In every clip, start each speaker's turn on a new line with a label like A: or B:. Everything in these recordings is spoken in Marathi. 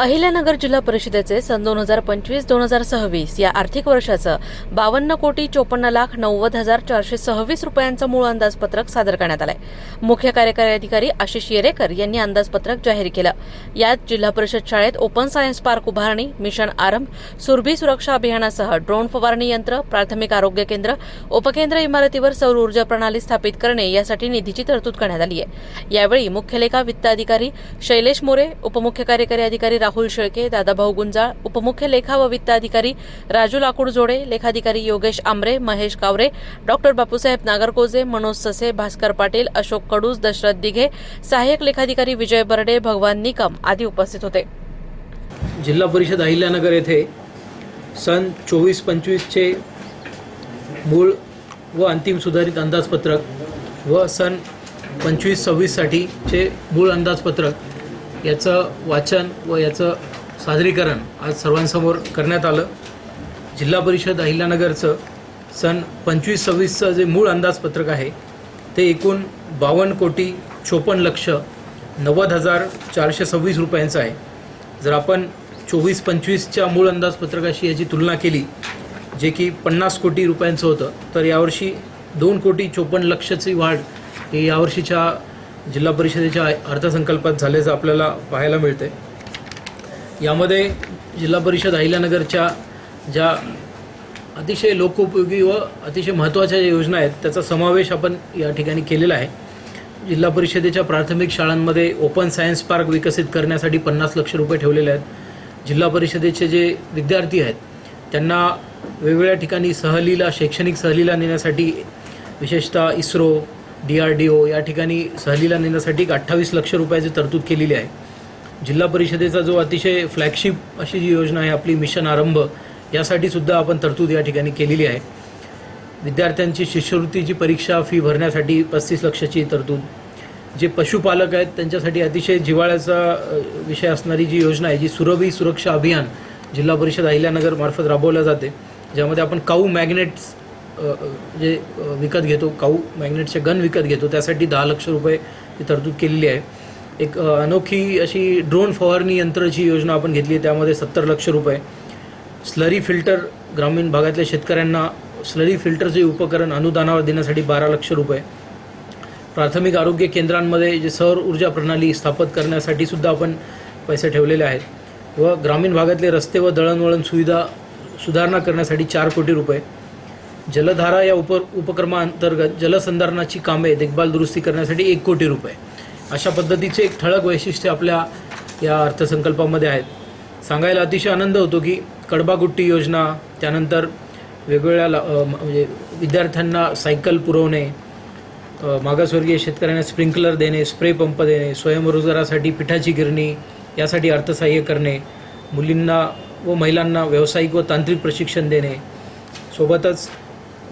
A: अहिल्यानगर जिल्हा परिषदेचे सन दोन हजार पंचवीस दोन हजार सव्वीस या आर्थिक वर्षाचं बावन्न कोटी चोपन्न लाख नव्वद हजार चारशे सव्वीस रुपयांचं मूळ अंदाजपत्रक सादर करण्यात आलंय. मुख्य कार्यकारी अधिकारी आशिष येरेकर यांनी अंदाजपत्रक जाहीर केलं. यात जिल्हा परिषद शाळेत ओपन सायन्स पार्क उभारणी मिशन आरंभ सुरभी सुरक्षा अभियानासह ड्रोन फवारणी यंत्र प्राथमिक आरोग्य केंद्र उपकेंद्र इमारतीवर सौर ऊर्जा प्रणाली स्थापित करणे यासाठी निधीची तरतूद करण्यात आली आहे यावेळी मुख्य लेखा वित्त अधिकारी शैलेश मोरे उपमुख्य कार्यकारी अधिकारी राहुल शेळके दादाभाऊ गुंजाळ उपमुख्य लेखा व वित्त अधिकारी राजू लाकूडजोडे लेखाधिकारी योगेश आमरे महेश कावरे डॉक्टर बापूसाहेब नागरकोजे मनोज ससे भास्कर पाटील अशोक कडूस दशरथ दिघे सहाय्यक लेखाधिकारी विजय बर्डे भगवान निकम आदी उपस्थित होते.
B: जिल्हा परिषद अहिल्यानगर येथे सन चोवीस पंचवीसचे मूळ व अंतिम सुधारित अंदाजपत्रक व सन पंचवीस सव्वीससाठीचे मूळ अंदाजपत्रक याचं वाचन व याचं सादरीकरण आज सर्वांसमोर करण्यात आलं. जिल्हा परिषद अहिल्यानगरचं सन पंचवीस सव्वीसचं जे मूळ अंदाजपत्रक आहे ते एकूण बावन्न कोटी चोपन्न लक्ष नव्वद हजार चारशे सव्वीस रुपयांचं आहे. जर आपण चोवीस पंचवीसच्या मूळ अंदाजपत्रकाशी याची तुलना केली जे की पन्नास कोटी रुपयांचं होतं तर यावर्षी दोन कोटी चोपन्न लक्षची वाढ ही यावर्षीच्या जिल्हा परिषदेच्या अर्थसंकल्पात झाल्याचं आपल्याला पाहायला मिळते. यामध्ये जिल्हा परिषद अहिल्यानगरच्या ज्या अतिशय लोकोपयोगी व अतिशय महत्त्वाच्या ज्या योजना आहेत त्याचा समावेश आपण या ठिकाणी केलेला आहे. जिल्हा परिषदेच्या प्राथमिक शाळांमध्ये ओपन सायन्स पार्क विकसित करण्यासाठी पन्नास लक्ष रुपये ठेवलेले आहेत. जिल्हा परिषदेचे जे विद्यार्थी आहेत त्यांना वेगवेगळ्या ठिकाणी सहलीला शैक्षणिक सहलीला नेण्यासाठी विशेषतः ISRO D R D O या ठिकाणी सहलीला नेण्यासाठी एक अठ्ठावीस लक्ष रुपयाची तरतूद केलेली आहे. जिल्हा परिषदेचा जो अतिशय फ्लॅगशिप अशी जी योजना आहे आपली मिशन आरंभ यासाठी सुद्धा आपण तरतूद या ठिकाणी केलेली आहे. विद्यार्थ्यांची शिष्यवृत्तीची परीक्षा फी भरण्यासाठी पस्तीस लक्षाची तरतूद. जे पशुपालक आहेत त्यांच्यासाठी अतिशय जिव्हाळ्याचा विषय असणारी जी योजना आहे जी सुरभी सुरक्षा अभियान जिल्हा परिषद अहिल्यानगरमार्फत राबवल्या जाते. ज्यामध्ये आपण काऊ मॅग्नेट्स जे विकत घेतो काऊ मॅग्नेटचे गन विकत घेतो त्यासाठी दहा लक्ष रुपये ही तरतूद केलेली आहे. एक अनोखी अशी ड्रोन फवारणी यंत्राची योजना आपण घेतली आहे त्यामध्ये सत्तर लक्ष रुपये. स्लरी फिल्टर ग्रामीण भागातल्या शेतकऱ्यांना स्लरी फिल्टरचे उपकरण अनुदानावर देण्यासाठी बारा लक्ष रुपये. प्राथमिक आरोग्य केंद्रांमध्ये जे सौर ऊर्जा प्रणाली स्थापित करण्यासाठी सुद्धा आपण पैसे ठेवलेले आहेत. व ग्रामीण भागातले रस्ते व दळणवळण सुविधा सुधारणा करण्यासाठी चार कोटी रुपये. जलधारा या उप उपक्रमाअंतर्गत जलसंधारणाची कामे देखभाल दुरुस्ती करण्यासाठी एक कोटी रुपये. अशा पद्धतीचे एक ठळक वैशिष्ट्य आपल्या या अर्थसंकल्पामध्ये आहेत. सांगायला अतिशय आनंद होतो की कडबागुट्टी योजना त्यानंतर वेगवेगळ्या ला- म्हणजे विद्यार्थ्यांना सायकल पुरवणे मागासवर्गीय शेतकऱ्यांना स्प्रिंकलर देणे स्प्रे पंप देणे स्वयंरोजगारासाठी पिठाची गिरणी यासाठी अर्थसहाय्य करणे मुलींना व महिलांना व्यावसायिक व तांत्रिक प्रशिक्षण देणे. सोबतच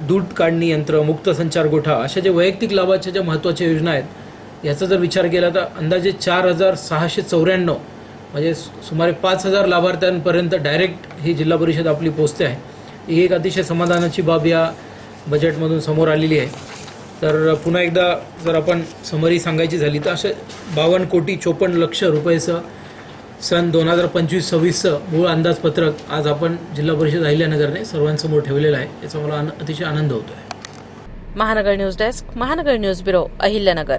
B: दूध काढणी यंत्र मुक्त संचार गोठा अशा ज्या वैयक्तिक लाभाच्या ज्या महत्त्वाच्या योजना आहेत याचा जर विचार केला तर अंदाजे चार हजार सहाशे चौऱ्याण्णव म्हणजे सु- सुमारे पाच हजार लाभार्थ्यांपर्यंत डायरेक्ट ही जिल्हा परिषद आपली पोचते आहे. ही एक अतिशय समाधानाची बाब या बजेटमधून समोर आलेली आहे. तर पुन्हा एकदा जर आपण समरी सांगायची झाली तर असे बावन्न कोटी चोपन्न लक्ष रुपयेचं सन दोन हजार पंचवीस सव्वीसचं मूळ अंदाजपत्रक आज आपण जिल्हा परिषद अहिल्यानगरने सर्वांसमोर ठेवलेलं आहे. याचा मला अतिशय आनंद होतो आहे
A: Mahanagar news desk Mahanagar news bureau Ahilyanagar.